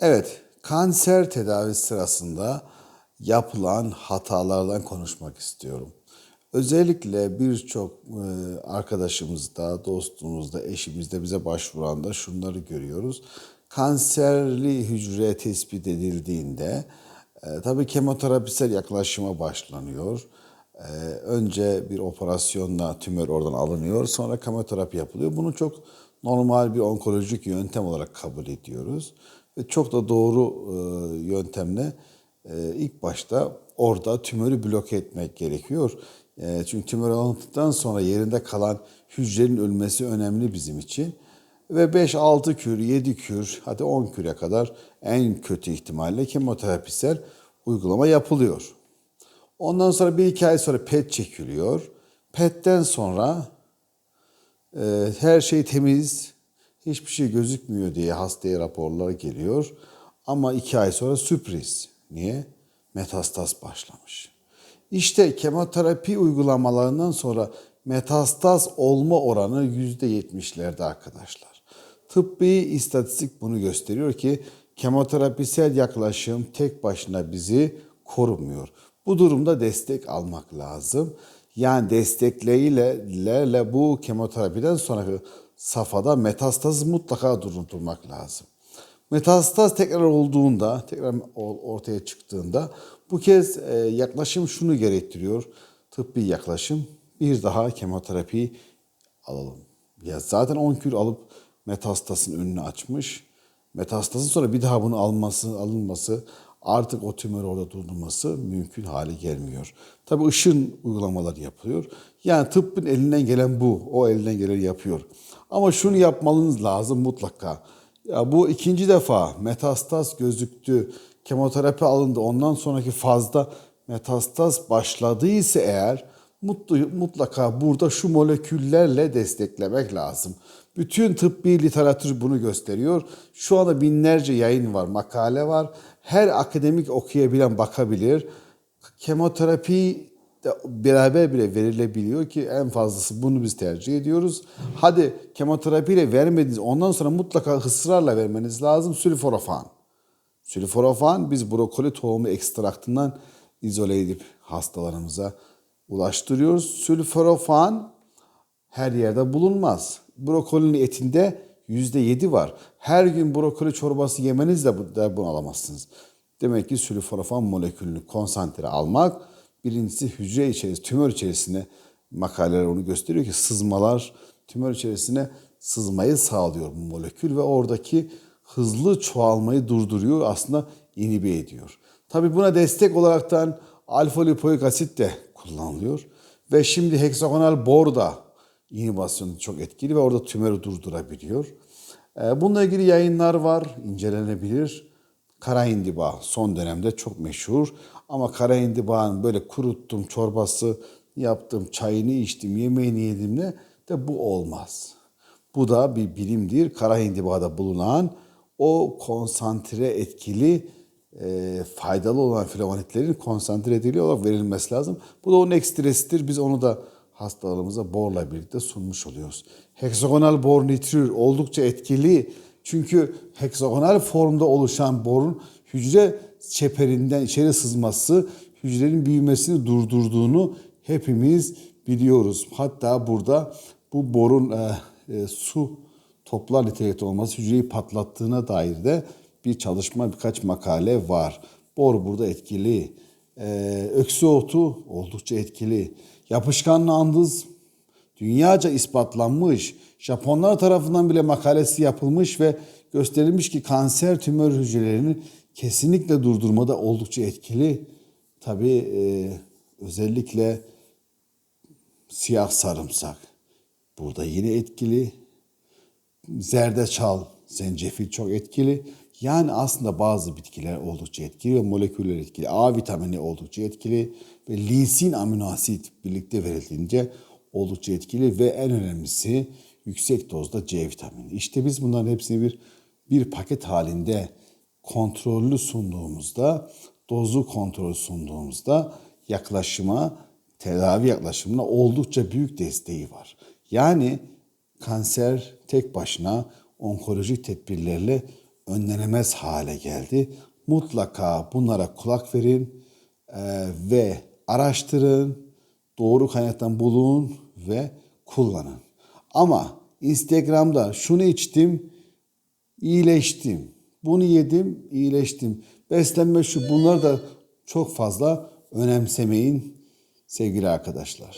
Evet, kanser tedavisi sırasında yapılan hatalardan konuşmak istiyorum. Özellikle birçok e, arkadaşımızda, dostumuzda, eşimizde bize başvuranda şunları görüyoruz. Kanserli hücre tespit edildiğinde e, tabii kemoterapisel yaklaşıma başlanıyor. E, önce bir operasyonla tümör oradan alınıyor, sonra kemoterapi yapılıyor. Bunu çok normal bir onkolojik yöntem olarak kabul ediyoruz. Ve çok da doğru e, yöntemle e, ilk başta orada tümörü bloke etmek gerekiyor. E, çünkü tümör alındıktan sonra yerinde kalan hücrenin ölmesi önemli bizim için. Ve 5-6 kür, 7 kür, hadi 10 küre kadar en kötü ihtimalle kemoterapisel uygulama yapılıyor. Ondan sonra bir iki ay sonra PET çekiliyor. PET'ten sonra her şey temiz, hiçbir şey gözükmüyor diye hastaya raporlar geliyor. Ama iki ay sonra sürpriz. Niye? Metastaz başlamış. İşte kemoterapi uygulamalarından sonra metastaz olma oranı yüzde yetmişlerde arkadaşlar. Tıbbi istatistik bunu gösteriyor ki kemoterapisel yaklaşım tek başına bizi korumuyor. Bu durumda destek almak lazım. Yani destekleriyle bu kemoterapiden sonraki safhada metastazı mutlaka durdurmak lazım. Metastaz tekrar olduğunda, tekrar ortaya çıktığında bu kez e, yaklaşım şunu gerektiriyor. Tıbbi yaklaşım bir daha kemoterapi alalım. Ya zaten 10 kür alıp metastasın önünü açmış. Metastasın sonra bir daha bunu alması, alınması, artık o tümör orada durdurması mümkün hale gelmiyor. Tabi ışın uygulamaları yapılıyor. Yani tıbbın elinden gelen bu. O elinden geleni yapıyor. Ama şunu yapmanız lazım mutlaka. Ya bu ikinci defa metastaz gözüktü, kemoterapi alındı. Ondan sonraki fazda metastaz başladıysa eğer mutlu, mutlaka burada şu moleküllerle desteklemek lazım. Bütün tıbbi literatür bunu gösteriyor. Şu anda binlerce yayın var, makale var. Her akademik okuyabilen bakabilir. Kemoterapi de beraber bile verilebiliyor ki en fazlası bunu biz tercih ediyoruz. Hadi kemoterapiyle vermediniz ondan sonra mutlaka ısrarla vermeniz lazım sülforafan. Sülforafan biz brokoli tohumu ekstraktından izole edip hastalarımıza ulaştırıyoruz. Sülforafan her yerde bulunmaz. Brokolinin etinde yüzde yedi var. Her gün brokoli çorbası yemeniz de bunu alamazsınız. Demek ki sülforafan molekülünü konsantre almak birincisi hücre içerisinde, tümör içerisinde makaleler onu gösteriyor ki sızmalar tümör içerisine sızmayı sağlıyor bu molekül ve oradaki hızlı çoğalmayı durduruyor aslında inhibe ediyor. Tabi buna destek olaraktan alfa lipoik asit de kullanılıyor ve şimdi heksagonal bor da inhibasyonu çok etkili ve orada tümörü durdurabiliyor. Ee, bununla ilgili yayınlar var, incelenebilir. Kara indiba son dönemde çok meşhur. Ama kara indibağın böyle kuruttum çorbası yaptım, çayını içtim, yemeğini yedimle de bu olmaz. Bu da bir bilimdir. Kara indibada bulunan o konsantre etkili e, faydalı olan flavonitlerin konsantre ediliyor olarak verilmesi lazım. Bu da onun ekstresidir. Biz onu da hastalarımıza borla birlikte sunmuş oluyoruz. Heksagonal bor nitrür oldukça etkili. Çünkü heksagonal formda oluşan borun hücre çeperinden içeri sızması hücrenin büyümesini durdurduğunu hepimiz biliyoruz. Hatta burada bu borun e, e, su toplar nitelikte olması hücreyi patlattığına dair de bir çalışma birkaç makale var. Bor burada etkili. Ee, öksü otu oldukça etkili. Yapışkanlı andız dünyaca ispatlanmış. Japonlar tarafından bile makalesi yapılmış ve gösterilmiş ki kanser tümör hücrelerini kesinlikle durdurmada oldukça etkili. Tabii e, özellikle siyah sarımsak burada yine etkili. Zerdeçal, zencefil çok etkili. Yani aslında bazı bitkiler oldukça etkili ve moleküller etkili. A vitamini oldukça etkili ve linsin amino asit birlikte verildiğince oldukça etkili ve en önemlisi yüksek dozda C vitamini. İşte biz bunların hepsini bir bir paket halinde kontrollü sunduğumuzda, dozu kontrol sunduğumuzda yaklaşıma, tedavi yaklaşımına oldukça büyük desteği var. Yani kanser tek başına onkolojik tedbirlerle önlenemez hale geldi. Mutlaka bunlara kulak verin eee, ve araştırın, doğru kaynaktan bulun ve kullanın. Ama Instagram'da şunu içtim, iyileştim. Bunu yedim, iyileştim. Beslenme şu bunları da çok fazla önemsemeyin sevgili arkadaşlar.